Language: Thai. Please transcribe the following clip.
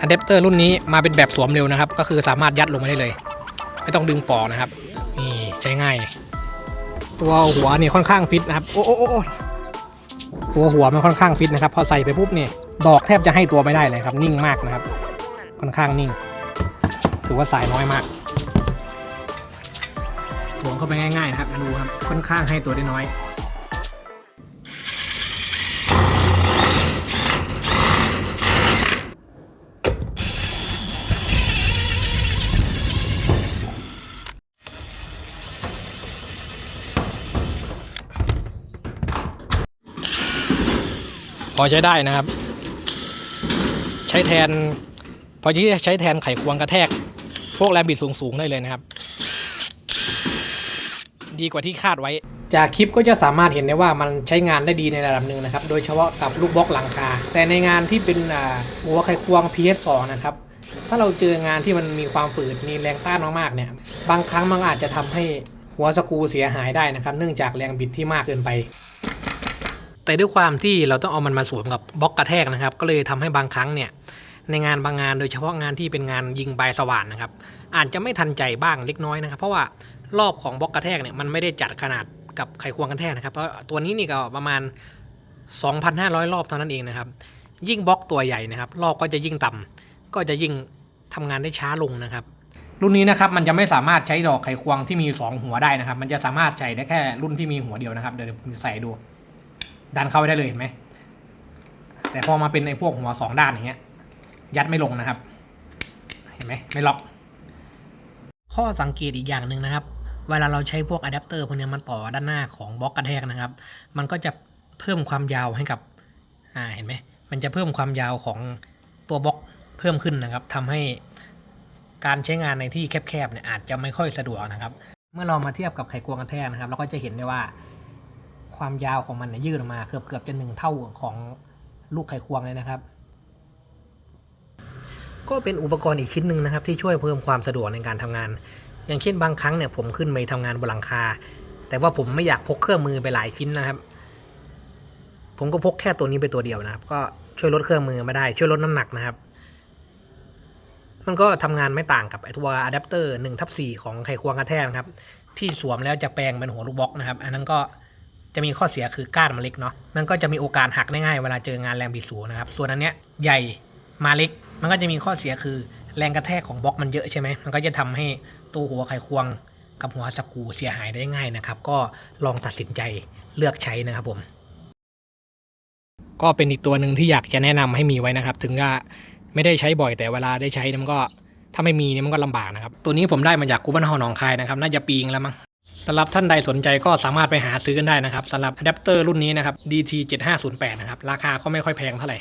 อะแดปเตอร์รุ่นนี้มาเป็นแบบสวมเร็วนะครับ ก็คือสามารถยัดลงมาได้เลย ไม่ต้องดึงปอกนะครับ นี่ใช้ง่าย ตัวหัวนี่ค่อนข้างฟิตนะครับโอ้โอ้โอ้โอ้ตัวหัวมันค่อนข้างฟิตนะครับ พอใส่ไปปุ๊บเนี่ยดอกแทบจะให้ตัวไม่ได้เลยครับ นิ่งมากนะครับ ค่อนข้างนิ่ง ถือว่าสายน้อยมากสวมเข้าไปง่ายๆนะครับมาดูครับ ค่อนข้างให้ตัวได้น้อย พอใช้ได้นะครับ ใช้แทน พอที่ใช้แทนไขควงกระแทก พวกแรมบิดสูงๆได้เลยนะครับ ดีกว่าที่คาดไว้ จากคลิปก็จะสามารถเห็นได้ว่ามันใช้งานได้ดีในระดับหนึ่งนะครับ โดยเฉพาะกับลูกบล็อกหลังคา แต่ในงานที่เป็นหัวไขควง PS2 นะครับถ้าเราเจองานที่มันมีความฝืดมีแรงต้านมากๆเนี่ย บางครั้งมันอาจจะทำให้หัวสกูเสียหายได้นะครับ เนื่องจากแรงบิดที่มากเกินไป แต่ด้วยความที่เราต้องเอามันมาสวมกับบล็อกกระแทกนะครับ ก็เลยทำให้บางครั้งเนี่ยในงานบางงานโดยเฉพาะงานที่เป็นงานยิงใบสว่านนะครับ อาจจะไม่ทันใจบ้างเล็กน้อยนะครับ เพราะว่ารอบของบล็อกกระแทกเนี่ยมันไม่ได้จัดขนาดกับไขควงกระแทกนะครับเพราะตัวนี้นี่ก็ประมาณ 2,500 รอบเท่านั้นเองนะครับ ยิ่งบล็อกตัวใหญ่นะครับ รอบก็จะยิ่งต่ำก็จะยิ่งทำงานได้ช้าลงนะครับรุ่นนี้นะครับมันจะไม่สามารถใช้ดอกไขควงที่มี 2 หัวได้นะครับ มันจะสามารถใช้ได้แค่รุ่นที่มีหัวเดียวนะครับเดี๋ยวผมจะใส่ดู ดันเข้าไปได้เลยเห็นไหมแต่พอมาเป็นไอ้พวกหัวสองด้านอย่างเงี้ย ยัดไม่ลงนะครับ เห็นไหมไม่ล็อก ข้อสังเกตอีกอย่างหนึ่งนะครับ เวลาเราใช้พวกอะแดปเตอร์พวกเนี้มันต่อด้านหน้าของบล็อกกระแทกนะครับ มันก็จะเพิ่มความยาวให้กับ อ่าเห็นไหมมันจะเพิ่มความยาวของตัวบล็อกเพิ่มขึ้นนะครับทำให้การใช้งานในที่แคบๆเนี่ยอาจจะไม่ค่อยสะดวกนะครับ เมื่อเรามาเทียบกับไขควงกระแทกนะครับ เราก็จะเห็นได้ว่า ความยาวของมันเนี่ยยืดออกมาเกือบเกือบๆจะหนึ่งเท่าของลูกไขควงเลยนะครับ ก็เป็นอุปกรณ์อีกชิ้นหนึ่งนะครับ ที่ช่วยเพิ่มความสะดวกในการทำงาน อย่างเช่นบางครั้งเนี่ยผมขึ้นไปทำงานบนหลังคา แต่ว่าผมไม่อยากพกเครื่องมือไปหลายชิ้นนะครับ ผมก็พกแค่ตัวนี้ไปตัวเดียวนะครับ ก็ช่วยลดเครื่องมือมาได้ช่วยลดน้ำหนักนะครับมันก็ทำงานไม่ต่างกับไอ้ตัวอะแดปเตอร์1ทับ4ของไขควงกระแทกนะครับ ที่สวมแล้วจะแปลงเป็นหัวลูกบล็อกนะครับ อันนั้นก็ จะมีข้อเสียคือก้านมันเล็กเนาะมันก็จะมีโอกาสหักได้ง่ายเวลาเจองานแรงบิดสูงนะครับ ส่วนอันเนี้ยใหญ่มาเล็ก มันก็จะมีข้อเสียคือแรงกระแทกของบล็อกมันเยอะใช่ไหมมันก็จะทำให้ตัวหัวไขควงกับหัวสกูเสียหายได้ง่ายนะครับ ก็ลองตัดสินใจเลือกใช้นะครับผม ก็เป็นอีกตัวหนึ่งที่อยากจะแนะนำให้มีไว้นะครับ ถึงจะไม่ได้ใช้บ่อยแต่เวลาได้ใช้นี่มันก็ถ้าไม่มีเนี่ยมันก็ลำบากนะครับ ตัวนี้ผมได้มาจากกูบันฮอหนองคายนะครับ น่าจะปีงแล้วมั้ง สำหรับท่านใดสนใจก็สามารถไปหาซื้อกันได้นะครับสำหรับอะแดปเตอร์รุ่นนี้นะครับ DT 7508 นะครับ ราคาก็ไม่ค่อยแพงเท่าไหร่